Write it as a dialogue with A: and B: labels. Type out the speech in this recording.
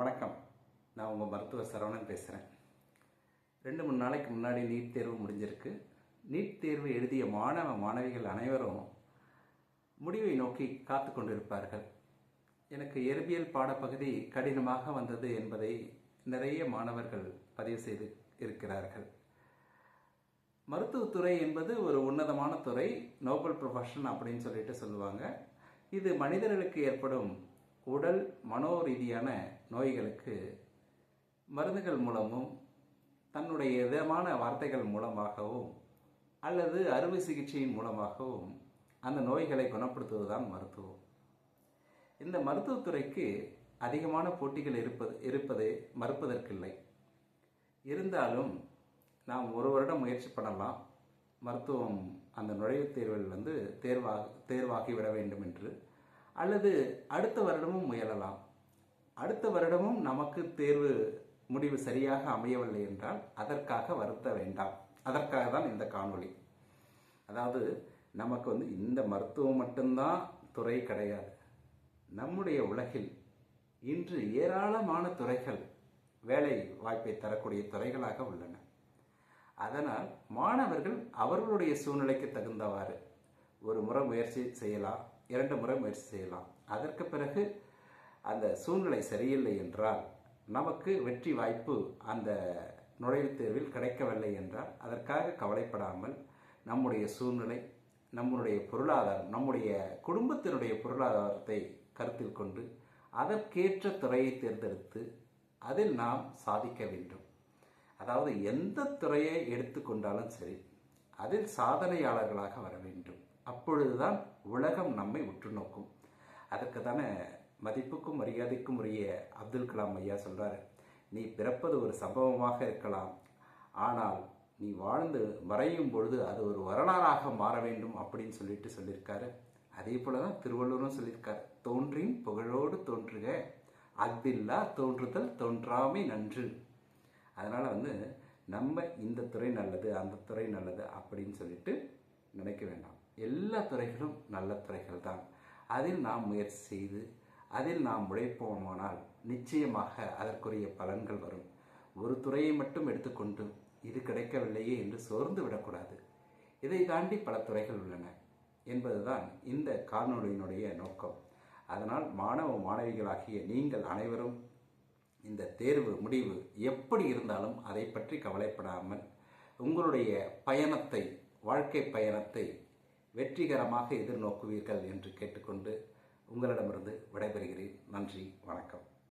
A: வணக்கம். நான் உங்கள் மருத்துவர் சரவணன் பேசுகிறேன் ரெண்டு மூணு நாளைக்கு முன்னாடி நீட் தேர்வு முடிஞ்சிருக்கு. நீட் தேர்வு எழுதிய மாணவ மாணவிகள் அனைவரும் முடிவை நோக்கி காத்து கொண்டிருப்பார்கள். எனக்கு இயற்பியல் பாடப்பகுதி கடினமாக வந்தது என்பதை நிறைய மாணவர்கள் பதிவு செய்து இருக்கிறார்கள். மருத்துவத்துறை என்பது ஒரு உன்னதமான துறை நோபல் ப்ரொஃபஷன் அப்படின்னு சொல்லிட்டு சொல்லுவாங்க. இது மனிதர்களுக்கு ஏற்படும் உடல் மனோ ரீதியான நோய்களுக்கு மருந்துகள் மூலமும் தன்னுடைய இதமான வார்த்தைகள் மூலமாகவும் அல்லது அறுவை சிகிச்சையின் மூலமாகவும் அந்த நோய்களை குணப்படுத்துவதுதான் மருத்துவம். இந்த மருத்துவத்துறைக்கு அதிகமான போட்டிகள் இருப்பது இருப்பது மறுப்பதற்கில்லை. இருந்தாலும் நாம் ஒரு வருடம் முயற்சி பண்ணலாம். மருத்துவம் அந்த நுழைவுத் தேர்வில் வந்து தேர்வாக தேர்வாகிவிட வேண்டும் என்று அல்லது அடுத்த வருடமும் முயலலாம். அடுத்த வருடமும் நமக்கு தேர்வு முடிவு சரியாக அமையவில்லை என்றால் அதற்காக வருத்த வேண்டாம். அதற்காக தான் இந்த காணொளி. அதாவது நமக்கு வந்து இந்த மருத்துவம் மட்டும்தான் துறை கிடையாது. நம்முடைய உலகில் இன்று ஏராளமான துறைகள் வேலை வாய்ப்பை தரக்கூடிய துறைகளாக உள்ளன. அதனால் மாணவர்கள் அவர்களுடைய சூழ்நிலைக்கு தகுந்தவாறு ஒரு முறை முயற்சி செய்யலாம். இரண்டு முறை முயற்சி செய்யலாம். அதற்கு பிறகு அந்த சூழ்நிலை சரியில்லை என்றால் நமக்கு வெற்றி வாய்ப்பு அந்த நுழைவுத் தேர்வில் கிடைக்கவில்லை என்றால் அதற்காக கவலைப்படாமல் நம்முடைய சூழ்நிலை நம்முடைய பொருளாதாரம் நம்முடைய குடும்பத்தினுடைய பொருளாதாரத்தை கருத்தில் கொண்டு அதற்கேற்ற துறையை தேர்ந்தெடுத்து அதில் நாம் சாதிக்க வேண்டும். அதாவது எந்த துறையை எடுத்துக்கொண்டாலும் சரி அதில் சாதனையாளர்களாக வர வேண்டும். அப்பொழுதுதான் உலகம் நம்மை உற்று நோக்கும். அதற்கு தானே மதிப்புக்கும் மரியாதைக்கும் உரிய அப்துல் கலாம் ஐயா சொல்றாரு நீ பிறப்பது ஒரு சம்பவமாக இருக்கலாம் ஆனால் நீ வாழ்ந்து மறையும் பொழுது அது ஒரு வரலாறாக மாற வேண்டும் அப்படின்னு சொல்லிட்டு சொல்லியிருக்காரு. அதே போல தான் திருவள்ளுவரும் சொல்லியிருக்காரு தோன்றின் புகழோடு தோன்றுக அஃதில்லா தோன்றுதல் தோன்றாமை நன்று. அதனால வந்து நம்ம இந்த துறை நல்லது அந்த துறை நல்லது அப்படின்னு சொல்லிட்டு நினைக்க வேண்டாம். எல்லா துறைகளும் நல்ல துறைகள் தான் அதில் நாம் முயற்சி செய்து அதில் நாம் உழைப்போமானால் நிச்சயமாக அதற்குரிய பலன்கள் வரும். ஒரு துறையை மட்டும் எடுத்துக்கொண்டு இது கிடைக்கவில்லையே என்று சோர்ந்து விடக்கூடாது. இதை தாண்டி பல துறைகள் உள்ளன என்பதுதான் இந்த காணொளியினுடைய நோக்கம். அதனால் மாணவ மாணவிகளாகிய நீங்கள் அனைவரும் இந்த தேர்வு முடிவு எப்படி இருந்தாலும் அதை பற்றி கவலைப்படாமல் உங்களுடைய பயணத்தை வாழ்க்கை பயணத்தை வெற்றிகரமாக எதிர்நோக்குவீர்கள் என்று கேட்டுக்கொண்டு உங்களிடமிருந்து விடைபெறுகிறேன். நன்றி வணக்கம்.